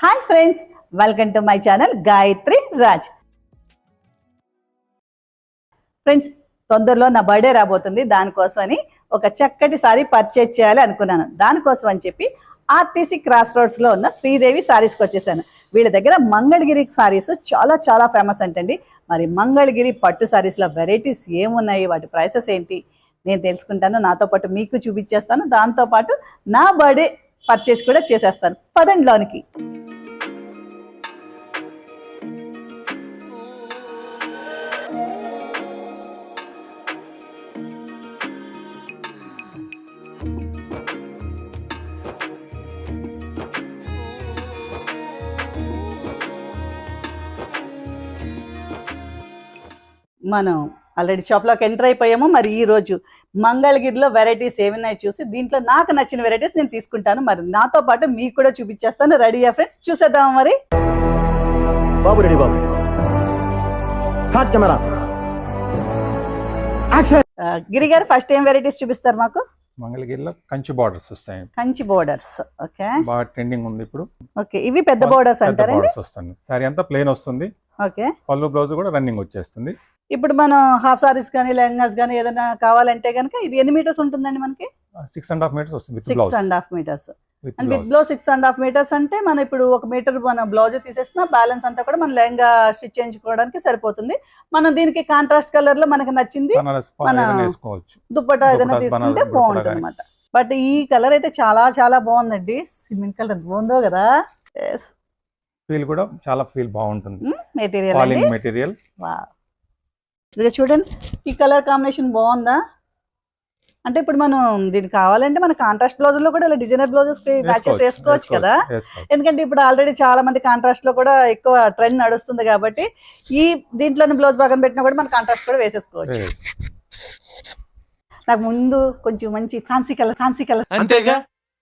Hi friends welcome to my channel Gayatri Raj. Friends తొందరలో నా birthday రాబోతుంది దానికోసమని ఒక చక్కటి సారీ పర్చేజ్ చేయాలి అనుకున్నాను. దానికోసం అని చెప్పి ఆర్టీసీ క్రాస్ రోడ్స్లో ఉన్న శ్రీదేవి సారీస్కి వచ్చేసాను. వీళ్ళ దగ్గర మంగళగిరి సారీస్ చాలా చాలా ఫేమస్ అంటండి. మరి మంగళగిరి పట్టు శారీస్లో వెరైటీస్ ఏమున్నాయి వాటి ప్రైసెస్ ఏంటి నేను తెలుసుకుంటాను. నాతో పాటు మీకు చూపించేస్తాను. దాంతో పాటు నా బర్త్డే పర్చేస్ కూడా చేసేస్తాను. పదండి లోనికి. మనం ఆల్రెడీ షాప్లోకి ఎంటర్ అయిపోయాము. మరి ఈ రోజు మంగళగిరిలో వెరైటీస్ ఏమున్నాయి చూసి దీంట్లో నాకు నచ్చిన వెరైటీస్ నేను తీసుకుంటాను. మరి నాతో పాటు మీకు కూడా చూపించేస్తాను. రెడీయా ఫ్రెండ్స్ చూసేద్దాం మరి? బాబు రెడీ బాబు. కెమెరా గిరి గారు ఫస్ట్ ఏం వెరైటీస్ చూపిస్తారు మాకు? మంగళగిరిలో కంచి బార్డర్స్ వస్తాయి. Kanchi borders okay. బాగా ట్రెండింగ్ ఉంది ఇప్పుడు. ఓకే. ఇవి పెద్ద బోర్డర్స్ అంటారండి? బోర్డర్స్ వస్తుంది సారీ అంతా ప్లెయిన్ వస్తుంది. ఓకే. పళ్ళు బ్లౌజ్ కూడా రన్నింగ్ వచ్చేస్తుంది. ఇప్పుడు మనం హాఫ్ సారీస్ కానీ లెహంగాస్ కానీ ఏదైనా కావాలంటే కనుక ఇది ఎన్ని మీటర్స్ ఉంటుందండి మనకి? సిక్స్ అండ్ హాఫ్ మీటర్స్ వస్తుంది six and half metres and with blouse six and half metres అంటే మనం ఇప్పుడు ఒక మీటర్ మన బ్లౌజ్ తీసేసిన బ్యాలెన్స్ అంతా కూడా మన లెహంగా స్టిచ్ చేయించుకోవడానికి సరిపోతుంది. మనం దీనికి కాంట్రాస్ట్ కలర్లో మనకి నచ్చింది మన- దుప్పటా ఏదైనా తీసుకుంటే బాగుంటుంది. అనమాట బట్ ఈ కలర్ అయితే చాలా చాలా బాగుందండి. సిమెంట్ కలర్ బాగుందో కదా. ఫీల్ కూడా చాలా ఫీల్ బాగుంటుంది. Material material Wow. ఇక్కడ చూడండి. ఈ కలర్ కాంబినేషన్ బాగుందా? అంటే ఇప్పుడు మనం దీనికి కావాలంటే మన కాంట్రాస్ట్ బ్లౌజ్లో కూడా ఇలా డిజైనర్ బ్లౌజెస్ మ్యాచెస్ వేసుకోవచ్చు కదా? ఎందుకంటే ఇప్పుడు ఆల్రెడీ చాలా మంది కాంట్రాస్ట్లో కూడా ఎక్కువ ట్రెండ్ నడుస్తుంది కాబట్టి ఈ దీంట్లోని బ్లౌజ్ భాగం పెట్టినా కూడా మన కాంట్రాస్ట్ కూడా వేసేసుకోవచ్చు. నాకు ముందు కొంచెం మంచి ఫ్యాన్సీ కలర్ ఫ్యాన్సీ కలర్ అంతేగా?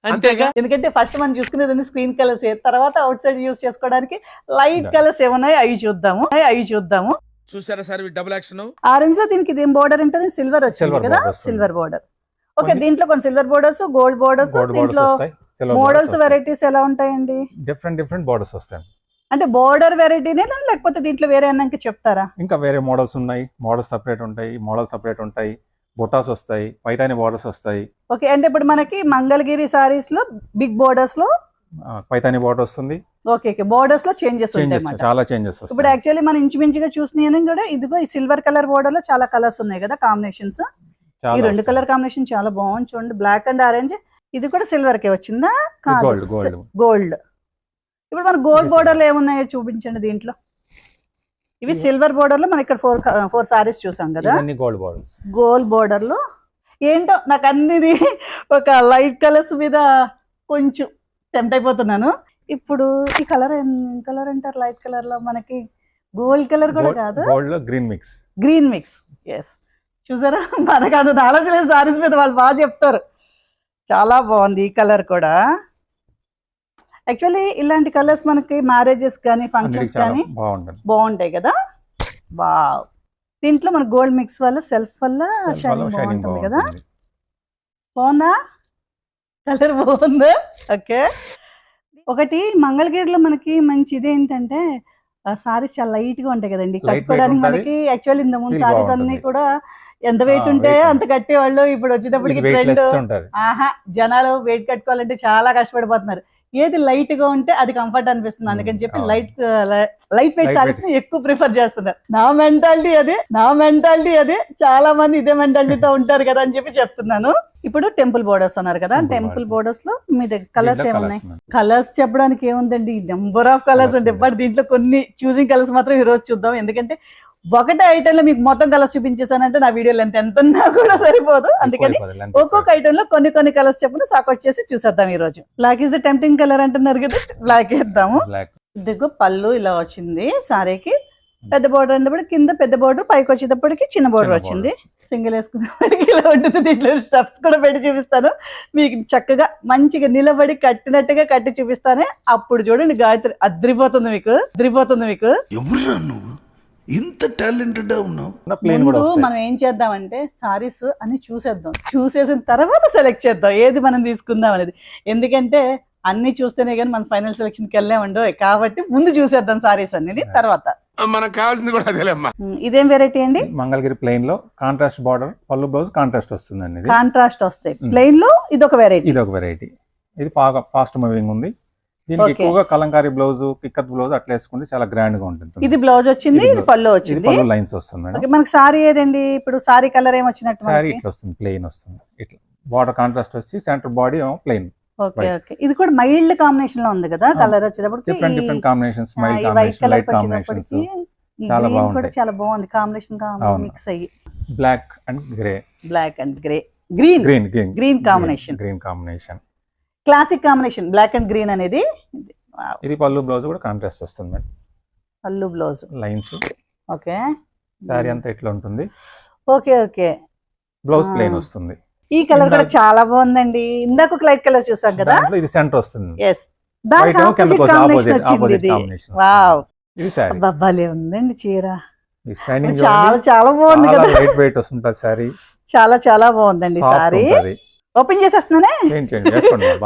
అంతేగా? ఎందుకంటే ఫస్ట్ మనం చూసుకునేది స్క్రీన్ కలర్స్ తర్వాత అవుట్ సైడ్ యూస్ చేసుకోవడానికి లైట్. కలర్స్ ఏమున్నాయి అవి చూద్దాము. అవి చూద్దాము. చూసారా సార్ డబుల్ యాక్షన్ ఆరెంజ్లో దీనికి ఇదేం బోర్డర్ ఉంటుంది సిల్వర్ వచ్చింది కదా. సిల్వర్ బోర్డర్ ఓకే దీంట్లో కొన్ని సిల్వర్ బోర్డర్స్ గోల్డ్ బోర్డర్స్ దీంట్లో వస్తాయి. మోడల్స్ వెరైటీస్ ఎలా ఉంటాయండి? డిఫరెంట్ డిఫరెంట్ బోర్డర్స్ వస్తాయి. అంటే బోర్డర్ వెరైటీనే లేకపోతే దీంట్లో వేరే అన్నాక చెప్తారా? ఇంకా వేరే మోడల్స్ ఉన్నాయి. మోడల్స్ సపరేట్ ఉంటాయి. మోడల్స్ సపరేట్ ఉంటాయి. బొటాస్ వస్తాయి. పైతాని బోర్డర్స్ వస్తాయి. ఓకే అంటే ఇప్పుడు మనకి మంగళగిరి సారీస్లో బిగ్ బోర్డర్స్లో పైతాని బోర్డర్ వస్తుంది. ఓకే ఓకే బోర్డర్స్లో చేంజెస్ ఉంటాయి చాలా చేంజెస్ ఇప్పుడు యాక్చువల్లీ మనం ఇంచుమించుగా చూసినాయని కూడా ఇదిగో ఈ సిల్వర్ కలర్ బోర్డర్లో చాలా కలర్స్ ఉన్నాయి కదా కాంబినేషన్స్ ఈ రెండు. కలర్ కాంబినేషన్ చాలా బాగుంది చూడండి. బ్లాక్ అండ్ ఆరెంజ్ ఇది కూడా సిల్వర్ కే వచ్చిందా? గోల్డ్ ఇప్పుడు మన గోల్డ్ ఇది బోర్డర్లో ఏమున్నాయో చూపించండి దీంట్లో. ఇవి సిల్వర్ బోర్డర్లో మనం ఇక్కడ ఫోర్ ఫోర్ సారీస్ చూసాం కదా. గోల్డ్ బోర్డర్స్ గోల్డ్ బోర్డర్లో ఏంటో నాకు అన్నిది ఒక లైట్ కలర్స్ మీద కొంచెం టెంప్ట్ అయిపోతున్నాను. ఇప్పుడు ఈ కలర్ ఏం కలర్ అంటారు లైట్ కలర్లో మనకి గోల్డ్ కలర్ కూడా కాదు. గోల్డ్లో green mix. Green mix. Yes చూసారా? మనకు అంత ఆలోచన సారీస్ మీద వాళ్ళు బాగా చెప్తారు. చాలా బాగుంది ఈ కలర్ కూడా. యాక్చువల్లీ ఇలాంటి కలర్స్ మనకి మ్యారేజెస్ కానీ ఫంక్షన్స్ కానీ బాగుంటాయి కదా? వావ్ దీంట్లో మన గోల్డ్ మిక్స్ వల్ల సెల్ఫ్ వల్ల షైనింగ్ బాగుంటుంది కదా? బాగుందా? కలర్ బాగుందా? ఓకే ఒకటి మంగళగిరిలో మనకి మంచి ఇది ఏంటంటే సారీస్ చాలా లైట్గా ఉంటాయి కదండి. కట్టుకోవడానికి. మనకి యాక్చువల్ ఇంత ముందు సారీస్ అన్ని. కూడా ఎంత వెయిట్ weight అంత కట్టేవాళ్ళు. ఇప్పుడు వచ్చేటప్పటికి ట్రెండ్ ఆహా జనాలు వెయిట్ కట్టుకోవాలంటే చాలా కష్టపడిపోతున్నారు. ఏది లైట్గా ఉంటే అది కంఫర్ట్ అనిపిస్తుంది అందుకని చెప్పి. లైట్ లైట్ వెయిట్ సారీస్ని ఎక్కువ ప్రిఫర్ చేస్తున్నారు నా మెంటాలిటీ అదే నా మెంటాలిటీ అదే చాలా మంది ఇదే మెంటాలిటీతో ఉంటారు కదా అని చెప్పి చెప్తున్నాను ఇప్పుడు టెంపుల్ బోర్డర్స్ అన్నారు కదా టెంపుల్. బోర్డర్స్లో మీ దగ్గర కలర్స్ ఏమున్నాయి. కలర్స్ చెప్పడానికి ఏముందండి నెంబర్ ఆఫ్ కలర్స్ ఉంటాయి. బట్ దీంట్లో కొన్ని చూసింగ్ కలర్స్ మాత్రం ఈ రోజు చూద్దాం ఎందుకంటే ఒకటే ఐటమ్లో మీకు మొత్తం కలర్స్ చూపించేసానంటే నా వీడియో లెంత్ ఎంత ఉన్నా కూడా సరిపోదు. అందుకని ఒక్కొక్క ఐటమ్లో కొన్ని కొన్ని కలర్స్ చెప్పున సాకౌట్ చేసి చూసేద్దాం ఈ రోజు black is the tempting colour అంటున్నారు కదా బ్లాక్ వేద్దాము. దిగు పళ్ళు ఇలా వచ్చింది సారీకి. పెద్ద బోర్డర్ అనేటప్పుడు కింద పెద్ద బోర్డర్ పైకి వచ్చేటప్పటికి చిన్న బోర్డర్ వచ్చింది. సింగిల్ వేసుకునేప్పటికి ఇలా ఉంటుంది దీంట్లో స్టెప్స్ కూడా పెట్టి చూపిస్తాను. మీకు చక్కగా మంచిగా నిలబడి కట్టినట్టుగా కట్టి చూపిస్తానే. అప్పుడు చూడండి గాయత్రి అద్రిపోతుంది మీకు అద్రిపోతుంది మీకు. ఇంత టాలెంటెడ్ ఉన్నావు? మనం ఏం చేద్దామంటే సారీస్ అని చూసేద్దాం. చూసేసిన తర్వాత సెలెక్ట్ చేద్దాం. ఏది మనం తీసుకుందాం అనేది. ఎందుకంటే అన్ని చూస్తేనే కానీ మన ఫైనల్ సెలక్షన్కి వెళ్ళామండో కాబట్టి ముందు చూసేద్దాం సారీస్ అనేది తర్వాత. మనకు కావాల్సింది కూడా అదేలేమ్మా ఇదేం వెరైటీ అండి? మంగళగిరి ప్లెయిన్లో కాంట్రాస్ట్ బార్డర్ పళ్ళు బ్లౌజ్ కాంట్రాస్ట్ వస్తుందండి ఇది. కాంట్రాస్ట్ వస్తాయి. ప్లెయిన్లో ఇది ఒక వెరైటీ ఇది ఒక వెరైటీ ఇది బాగా ఫాస్ట్ మూవింగ్ ఉంది. దీనికి. ఎక్కువగా కలంకారీ బ్లౌజ్ పిక్కత్ బ్లౌజ్ అట్లా వేసుకుంటే చాలా గ్రాండ్గా ఉంటుంది. ఇది బ్లౌజ్ వచ్చింది ఇది. పళ్ళు వచ్చింది. పళ్ళు లైన్స్ వస్తుంది మనకి సారీ ఏదండి? ఇప్పుడు సారీ కలర్ ఏం వచ్చినట్టు సారీ? ఇట్లా వస్తుంది ప్లెయిన్ వస్తుంది. ఇట్లా బార్డర్ కాంట్రాస్ట్ వచ్చి centre body plain. Okay white. Okay ఇది కూడా మైల్డ్ కాంబినేషన్లో ఉంది కదా కలర్ వచ్చేటప్పటికి different different combinations white combination light combinations చాలా బాగుంటాయి. చాలా బాగుంది. కాంబినేషన్. మిక్స్ అయ్యి. Black and grey black and grey green green green combination. Green combination classic combination black and green అనేది. ఇది. పళ్ళు బ్లౌజ్ కూడా కాంట్రాస్ట్ వస్తుంది మేడం. పళ్ళు బ్లౌజ్. Lines okay. సారీ అంతా ఇట్లా ఉంటుంది? Okay okay. బ్లౌజ్ ఆ. ప్లెయిన్ వస్తుంది. ఈ కలర్ కూడా చాలా బాగుందండి. ఇందాక ఒక లైట్ కలర్ చూసాం కదా? ఇది సెంటర్ వస్తుంది. ఎస్ దానికి ఆపోజిట్ కాంబినేషన్ వచ్చింది ఇది. వావ్ ఇది సారీ ఉందండి చీర. చాలా చాలా బాగుంది కదా. లైట్ వెయిట్ వస్తుంటది సారీ చాలా చాలా బాగుందండి సారీ ఓపెన్ చేసేస్తున్నానే.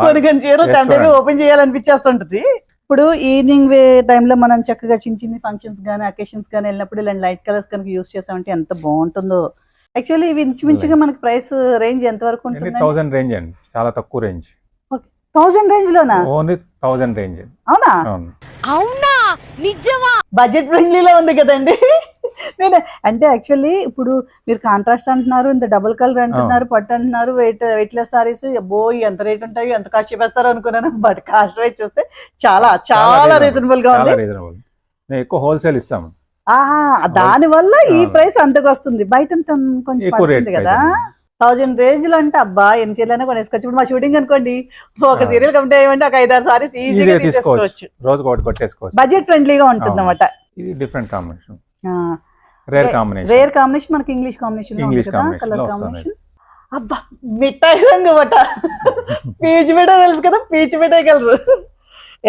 కొన్ని కొన్ని చీరలు చూడండి. ఓపెన్ చేయాలనిపించేస్తుంటది. ఇప్పుడు ఈవినింగ్ టైంలో మనం చక్కగా చిన్న చిన్న ఫంక్షన్స్ కానీ అకేషన్స్ కానీ వెళ్ళినప్పుడు ఇలాంటి లైట్ కలర్స్ కనుక యూస్ చేసామంటే ఎంత బాగుంటుందో. యాక్చువల్లీ ఇవి ఇంచుమించుగా మనకి ప్రైస్ రేంజ్ ఎంత వరకు ఉంటుంది థౌసండ్ రేంజ్ అండి. చాలా తక్కువ రేంజ్ థౌసండ్ రేంజ్ లోనా? ఓన్లీ థౌసండ్ రేంజ్ అవునా? అవును. అవునా? నిజమా? బడ్జెట్ ఫ్రెండ్లీలో ఉంది కదండి. నేను అంటే యాక్చువల్లీ ఇప్పుడు మీరు కాంట్రాస్ట్ అంటున్నారు ఇంత డబుల్ కలర్ అంటున్నారు పట్టు అంటున్నారు వెయిట్ వెయిట్లెస్ సారీస్ అబ్బో ఎంత రేట్ ఉంటాయి ఎంత కాస్ట్ చెప్పేస్తారు అనుకున్నాను. బట్ కాస్ట్ వైజ్ చూస్తే చాలా చాలా. రీజనబుల్గా ఉంది. ఎక్కువ హోల్సేల్ ఇస్తాము దాని వల్ల ఈ. ప్రైస్ అంతకు వస్తుంది. బయట కొంచెం కదా. థౌజండ్ రేంజ్లో అంటే అబ్బా ఎన్ని చీరలైనా కొనేసుకోవచ్చు. ఇప్పుడు మా షూటింగ్ అనుకోండి ఒక. సీరియల్ కంప్లీట్ అయ్యమంటే ఒక ఐదారు సారీస్ ఈజీగా తీసుకోవచ్చు. రోజు కొట్టేసుకోవచ్చు. బడ్జెట్ ఫ్రెండ్లీగా ఉంటుంది అవును. అనమాట ఇది different combination rare combination rare combination మనకి English combination combination colour. Combination అబ్బా మిఠాయి రంగు బట పీచు మిఠాయి తెలుసు కదా పీచు మిఠాయి కలర్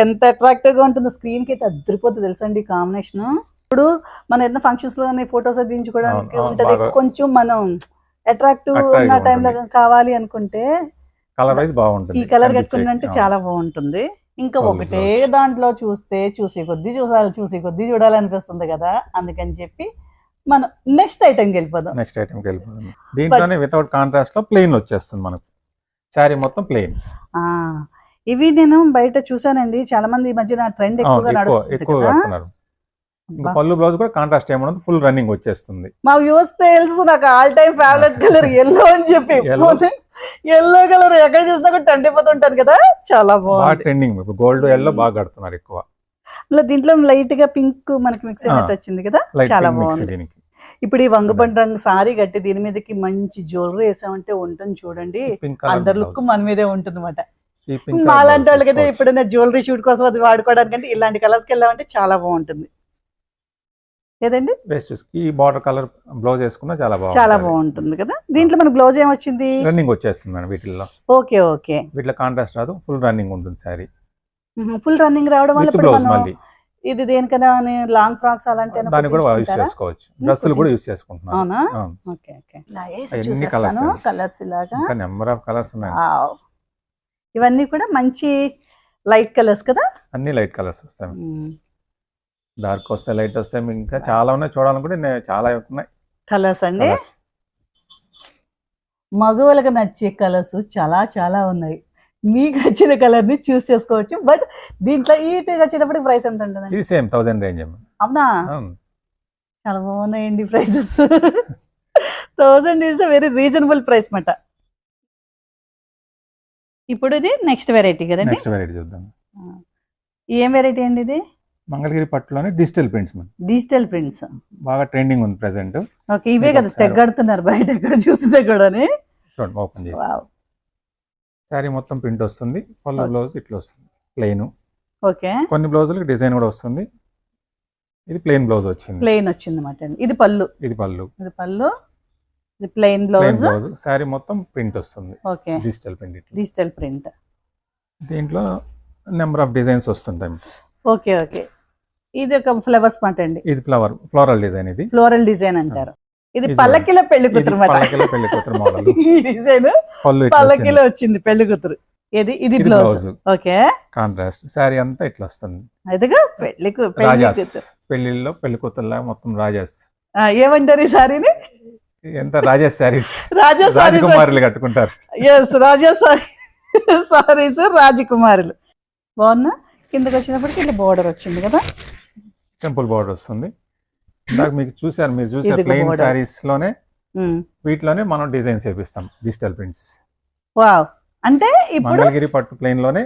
ఎంత అట్రాక్టివ్గా ఉంటుందో స్క్రీన్కి అయితే అద్దరిపోతుంది తెలుసండి కాంబినేషన్ ఇప్పుడు మన ఏదైనా ఫంక్షన్స్లో ఫొటోస్ దించుకోవడానికి ఉంటది. కొంచెం మనం అట్రాక్టివ్ ఉన్న టైంలో. కావాలి అనుకుంటే కలర్ వైజ్ బాగుంటుంది ఈ కలర్ అవును. చాలా బాగుంటుంది ఇంకా Colour ఒకటే దాంట్లో చూస్తే చూసే కొద్దీ చూసాలి చూసే కొద్దీ చూడాలనిపిస్తుంది కదా అందుకని చెప్పి మనం నెక్స్ట్ ఐటమ్కి వెళ్ళిపోదాం. నెక్స్ట్ ఐటమ్కి వెళ్ళిపోదాం. దీంట్లోనే వితౌట్ కాంట్రాస్ట్లో ప్లెయిన్ వచ్చేస్తుంది మనకు. శారీ మొత్తం ప్లెయిన్ ఆ ఇవి నేను బయట చూసానండి చాలా మంది ఈ మధ్యన ట్రెండ్ ఎక్కువగా ఎక్కువ నడుస్తుంది ఎక్కువ కదా. కడుతున్నారు ఇంకా అబ్బా. పళ్ళు బ్లౌజ్ కూడా కాంట్రాస్ట్ ఏమన్నది ఫుల్ రన్నింగ్ వచ్చేస్తుంది. మా వ్యూస్ తెలుసు నాకు all time favourite colour yellow అని చెప్పి. ఎల్లో కలర్ ఎక్కడ చూసినా కూడా టెంట్ అయిపోతుంటాను కదా? చాలా బాగా బాగుంది. ట్రెండింగ్ ఇప్పుడు గోల్డ్ ఎల్లో బాగా కడుతున్నారు ఎక్కువ. అలా దీంట్లో లైట్గా పింక్ మనకి మిక్స్ అయినట్టు. వచ్చింది కదా? లైట్ చాలా మిక్స్ బాగుంది. దీనికి. ఇప్పుడు ఈ వంగబండి రంగు సారీ కట్టి దీని మీదకి మంచి జ్యువెలరీ వేసామంటే ఉంటుంది చూడండి. పింక్ అందరి లుక్ మన మీదే ఉంటుంది అనమాట మాలాంటి వాళ్ళకైతే ఎప్పుడైనా జ్యువెలరీ షూట్ కోసం అది వాడుకోవడానికంటే ఇలాంటి కలర్స్కి వెళ్ళామంటే చాలా బాగుంటుంది. ఏదండి? ఈ బార్డర్ కలర్ బ్లౌజ్ వేసుకున్నా చాలా బాగుంది చాలా బాగుంటుంది కదా. దీంట్లో మన బ్లౌజ్ ఏమొచ్చింది? రన్నింగ్ వచ్చేస్తుంది మేడం వీటిల్లో. Okay okay. వీటిలో కాంట్రాస్ట్ రాదు ఫుల్ రన్నింగ్ ఉంటుంది శారీ ఫుల్ రన్నింగ్ రావడం వల్ల బ్లౌజ్ మళ్ళీ. ఇది దేనికైనా లాంగ్ ఫ్రాక్స్ అలాంటి దాన్ని కూడా యూస్ చేసుకోవచ్చు. డ్రెస్సులు కూడా యూస్ అవునా? అవును. Okay okay. ఇలా colours. కలర్స్ ఇలాగా. ఇంకా నెంబర్ ఆఫ్ కలర్స్ ఉన్నాయి. ఇవన్నీ కూడా మంచి లైట్ కలర్స్ కదా? అన్ని లైట్ కలర్స్ వస్తాయి డార్క్ వస్తాయి లైట్ వస్తాయి మీకు ఇంకా చాలా ఉన్నాయి చూడాలనుకుంటే నేను చాలా ఉన్నాయి. కలర్స్ అండి. మగవాళ్ళకి నచ్చే కలర్స్ చాలా చాలా ఉన్నాయి. మీకు నచ్చిన కలర్ని చూస్ చేసుకోవచ్చు. బట్ దీంట్లో ఈ వచ్చేటప్పుడు ప్రైస్ ఎంత ఉంటుంది ఇది సేమ్ థౌసండ్ రేంజ్ అవునా? అవును. చాలా బాగున్నాయండి prices thousand is very reasonable price మాట ఇప్పుడు ఇది నెక్స్ట్ వెరైటీ కదండి? నెక్స్ట్ వెరైటీ చూద్దాం. ఏం వెరైటీ అండి ఇది? మంగళగిరి పట్టులోనే డిజిటల్ ప్రింట్స్ మన డిజిటల్ ప్రింట్స్. బాగా ట్రెండింగ్ ఉంది ప్రెసెంట్. ఓకే ఇవే కదా తెగడుతున్నారు బయట ఎక్కడ చూస్తే కూడా చూడండి ఓపెన్ చేసి. శారీ మొత్తం ప్రింట్ వస్తుంది. పళ్ళు. బ్లౌజ్ ఇట్లా వస్తుంది. ప్లెయిన్. ఓకే. కొన్ని బ్లౌజులకి డిజైన్ కూడా వస్తుంది. ఇది ప్లెయిన్ బ్లౌజ్ వచ్చింది. ప్లెయిన్ వచ్చింది అనమాట అండి. ఇది పళ్ళు. ఇది పళ్ళు. ఇది పళ్ళు. ఇది ప్లెయిన్ బ్లౌజ్. బ్లౌజ్. శారీ మొత్తం ప్రింట్ వస్తుంది. ఓకే. డిజిటల్ ప్రింట్ ఇట్లా. Digital print. దీంట్లో నెంబర్ ఆఫ్ డిజైన్స్ వస్తుంటాయి. Okay okay. ఇది ఒక ఫ్లవర్స్ మాట అండి. ఇది ఫ్లవర్ ఫ్లోరల్ డిజైన్ ఇది. ఫ్లోరల్ డిజైన్ అంటారు. ఇది పల్లకిలో పెళ్ళి కూతురు డిజైన్. పల్లకిలో వచ్చింది. పెళ్ళి కూతురు. ఇది ఇది బ్లౌజ్. ఓకే. కాంట్రాస్ట్. శారీ అంతా ఇట్లా వస్తుంది. అదిగా పెళ్ళి కూ- పెళ్ళి కూతురులా మొత్తం రాజాస్. ఆ, ఏమంటారు ఈ సారీని ఎంత రాజా సారీస్ రాజకుమారులు కట్టుకుంటారు. ఎస్ రాజా సారీ సారీస్ రాజకుమారులు. బాగున్నా? కిందకి వచ్చినప్పటికి ఇట్లా బోర్డర్ వచ్చింది కదా? టెంపుల్ బార్డర్ వస్తుంది. ఇందాక మీకు చూసారు మీరు చూసారు ప్లెయిన్. శారీస్లోనే వీటిలోనే మనం డిజైన్స్ చేపిస్తాం డిజిటల్ ప్రింట్స్. వావ్. అంటే ఇప్పుడు మంగళగిరి పట్టు ప్లెయిన్లోనే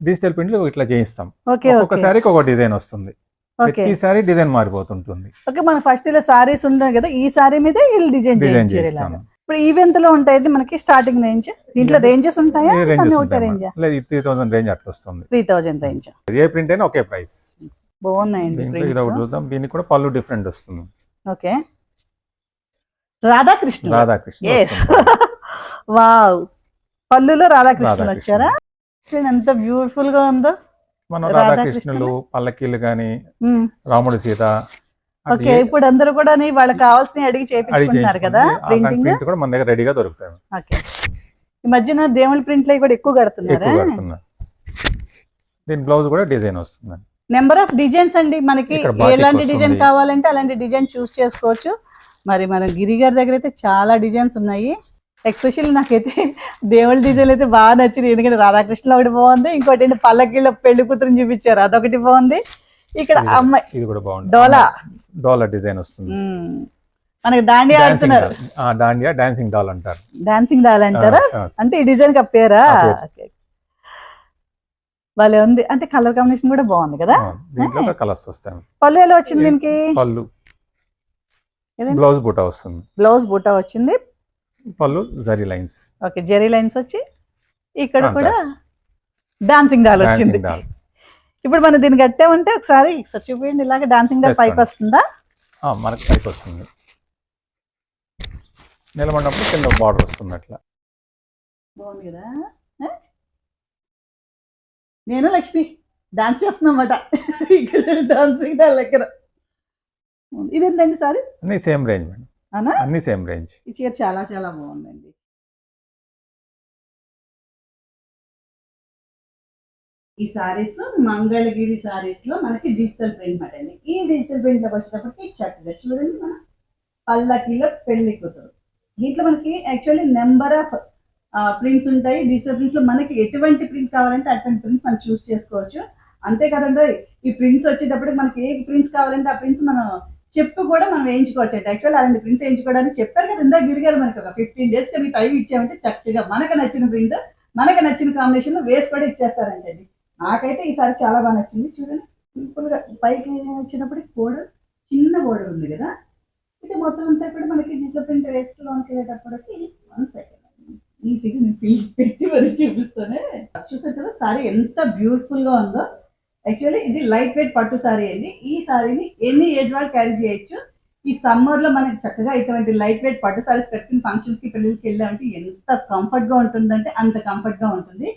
డిజిటల్ ప్రింట్లు ఇట్లా చేయిస్తాం. ఒక్కొక్క శారీకి ఒక డిజైన్ వస్తుంది. ప్రతి సారీ డిజైన్ మారిపోతుంటుంది. ఓకే మన ఫస్ట్ ఇలా సారీస్ ఉంటాయి కదా ఈ సారీ మీద వీళ్ళు డిజైన్ డిజైన్ ఇలాగా. ఇప్పుడు ఈవెంట్లో ఉంటాయి మనకి స్టార్టింగ్ రేంజ్ దీంట్లో రేంజెస్ ఉంటాయా? రేంజ్ లేదు త్రీ థౌసండ్ రేంజ్ అట్లా వస్తుంది. త్రీ థౌజండ్ రేంజ్ ఏ ప్రింట్ అయినా ఒకే ప్రైస్ బాగున్నాయండి దీంట్లో ఇది ఒకటి prints. చూద్దాం. దీనికి కూడా పళ్ళు డిఫరెంట్ వస్తుంది. ఓకే. రాధాకృష్ణ రాధాకృష్ణ. వావ్ పళ్ళులో రాధాకృష్ణ. వచ్చారా ఎంత బ్యూటిఫుల్గా ఉందో. మన రాధాకృష్ణులు? పల్లకీలు గాని మ్మ్. రాముడు సీత ఓకే ఇప్పుడు అందరూ కూడా వాళ్ళకి కావాల్సినవి అడిగి చేయించుకుంటున్నారు కదా ప్రింటింగ్ ప్రింట్ కూడా మన దగ్గర రెడీగా దొరుకుతాయి. ఓకే. ఈ మధ్యన దేవుళ్ళ ప్రింట్లు కూడా ఎక్కువ కడుతున్నారా? ఎక్కువ కడుతున్నారు దీని బ్లౌజ్ కూడా డిజైన్ వస్తుంది నెంబర్ ఆఫ్ డిజైన్స్ అండి. మనకి ఎలాంటి డిజైన్. కావాలంటే అలాంటి డిజైన్ చూస్ చేసుకోవచ్చు. మరి మన గిరి గారి దగ్గర అయితే చాలా డిజైన్స్ ఉన్నాయి. ఎక్స్పెషల్లీ నాకైతే దేవుళ్ళ డిజైన్ అయితే బాగా నచ్చింది ఎందుకంటే రాధాకృష్ణ ఒకటి బాగుంది ఇంకోటి ఏంటి పల్లకిలో పెళ్ళి కూతురుని చూపించారు. అదొకటి బాగుంది. ఇక్కడ అమ్మాయి ఇది కూడా బాగుంది డోలా. డోలా డిజైన్ వస్తుంది. మనకి దాండియా ఆడుతున్నారు దాండియా డాన్సింగ్ డాల్ అంటారు. డాన్సింగ్ డాల్ అంటారా? అంటే ఈ డిజైన్ కప్పారా. భలే ఉంది. అంటే కలర్ కాంబినేషన్ కూడా బాగుంది కదా? దీంట్లో కలర్స్ వస్తాయి. పళ్ళు ఎలా వచ్చింది దీనికి? పళ్ళు? బ్లౌజ్ బూటా వస్తుంది. బ్లౌజ్ బూటా వచ్చింది. పళ్ళు zari lines. Okay zari lines వచ్చి ఇక్కడ. కూడా డాన్సింగ్ డాల్ వచ్చింది. ఇప్పుడు మనం దీన్ని కట్టామంటే ఒకసారి ఒకసారి చూపించండి ఇలాగ డాన్సింగ్ డాల్ పైకి వేసుకోండి. వస్తుందా? మనకి పైకి వస్తుంది. నిలబడినప్పుడు కింద బార్డర్ వస్తుంది అట్లా. బాగుంది కదా? నేను లక్ష్మి. డాన్స్ చేస్తున్నమాట. ఇక్కడ డాన్సింగ్ దగ్గర ఇదేంటండి సారీ? అన్ని సేమ్ రేంజ్ మేడం. అన్ని సేమ్ రేంజ్. ఈ చీర చాలా చాలా బాగుందండి. ఈ సారీస్ మంగళగిరి సారీస్లో మనకి డిజిటల్ ప్రింట్ మాట అండి. ఈ డిజిటల్ ప్రింట్లో వచ్చేటప్పటికి చక్కగా చూడండి మన పల్లకిలో పెళ్ళి కూతురు. దీంట్లో మనకి యాక్చువల్లీ నెంబర్ ఆఫ్ ప్రింట్స్ ఉంటాయి. డిజిటల్ ప్రింట్స్లో మనకి ఎటువంటి ప్రింట్ కావాలంటే అటువంటి ప్రింట్స్ మనం చూస్ చేసుకోవచ్చు. అంతే కదండి? ఈ ప్రింట్స్ వచ్చేటప్పుడు మనకి ఏ ప్రింట్స్ కావాలంటే ఆ ప్రింట్స్ మనం చెప్పు కూడా మనం వేయించుకోవచ్చు అంటే యాక్చువల్ అలాంటి ప్రింట్స్ వేయించుకోవడానికి చెప్పారు కదా ఇందాక గిరిగారు మనకి ఒక ఫిఫ్టీన్ డేస్ కానీ టైం ఇచ్చామంటే చక్కగా మనకు నచ్చిన ప్రింట్ మనకు నచ్చిన కాంబినేషన్లో వేసి కూడా ఇచ్చేస్తారంటే అది నాకైతే ఈసారి చాలా బాగా నచ్చింది. చూడండి సింపుల్గా పైకి వచ్చినప్పటికి బోర్డర్ చిన్న బోర్డర్ ఉంది కదా? ఇది మొత్తం అంతా కూడా మనకి డిజిటల్ ప్రింట్ వేస్ట్లోకి వెళ్ళేటప్పటికి వన్ సెకండ్ ఈ ఫిగర్ నేను పెట్టి మరి చూపిస్తానే. చూసారు కదా సారీ ఎంత బ్యూటిఫుల్గా ఉందో. యాక్చువల్లీ ఇది లైట్ వెయిట్ పట్టు సారీ అండి. ఈ సారీని ఎన్ని ఏజ్ వాళ్ళు క్యారీ చేయొచ్చు. ఈ సమ్మర్లో మనకి చక్కగా ఇటువంటి లైట్ వెయిట్ పట్టు సారీస్ కట్టుకుని ఫంక్షన్స్కి పెళ్ళిళ్ళకి వెళ్ళామంటే ఎంత కంఫర్ట్గా ఉంటుందంటే అంత కంఫర్ట్గా ఉంటుంది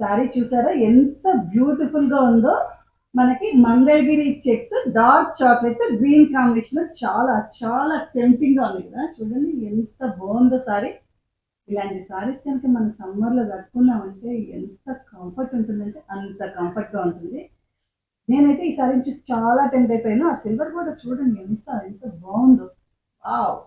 సారీ చూసారా? ఎంత బ్యూటిఫుల్గా ఉందో. మనకి Mangalagiri checks dark chocolate green combination చాలా చాలా టెంప్టింగ్గా ఉంది కదా. చూడండి ఎంత బాగుందో సారీ. ఇలాంటి సారీస్ కనుక మనం సమ్మర్లో కట్టుకున్నామంటే ఎంత కంఫర్ట్ ఉంటుందంటే అంత కంఫర్ట్గా ఉంటుంది. నేనైతే ఈ సారీ చూసి చాలా టెంప్ట్ అయిపోయాను. ఆ సిల్వర్ కూడా చూడండి ఎంత ఎంత బాగుందో. వావ్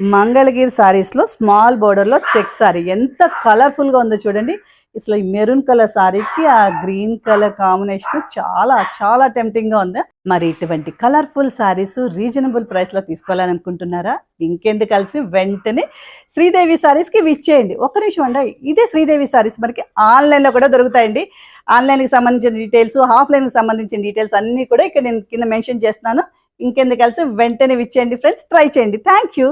మంగళగిరి సారీస్లో స్మాల్ బోర్డర్లో చెక్ సారీ. ఎంత కలర్ఫుల్గా ఉందో చూడండి. ఇట్లా ఈ మెరూన్ కలర్ సారీకి ఆ గ్రీన్ కలర్ కాంబినేషన్ చాలా చాలా టెంప్టింగ్గా ఉంది. మరి ఇటువంటి కలర్ఫుల్ సారీస్ రీజనబుల్ ప్రైస్లో తీసుకోవాలని అనుకుంటున్నారా? ఇంకెందుకు కలిసి వెంటనే శ్రీదేవి సారీస్కి విచ్చేయండి ఒక నిమిషం అండి. ఇదే శ్రీదేవి సారీస్ మనకి ఆన్లైన్లో కూడా దొరుకుతాయండి. ఆన్లైన్కి సంబంధించిన డీటెయిల్స్ ఆఫ్లైన్కి సంబంధించిన డీటెయిల్స్ అన్ని కూడా ఇక్కడ నేను కింద మెన్షన్ చేస్తున్నాను. ఇంకెందుకు కలిసి వెంటనే విచ్చేయండి ఫ్రెండ్స్ ట్రై చేయండి. Thank you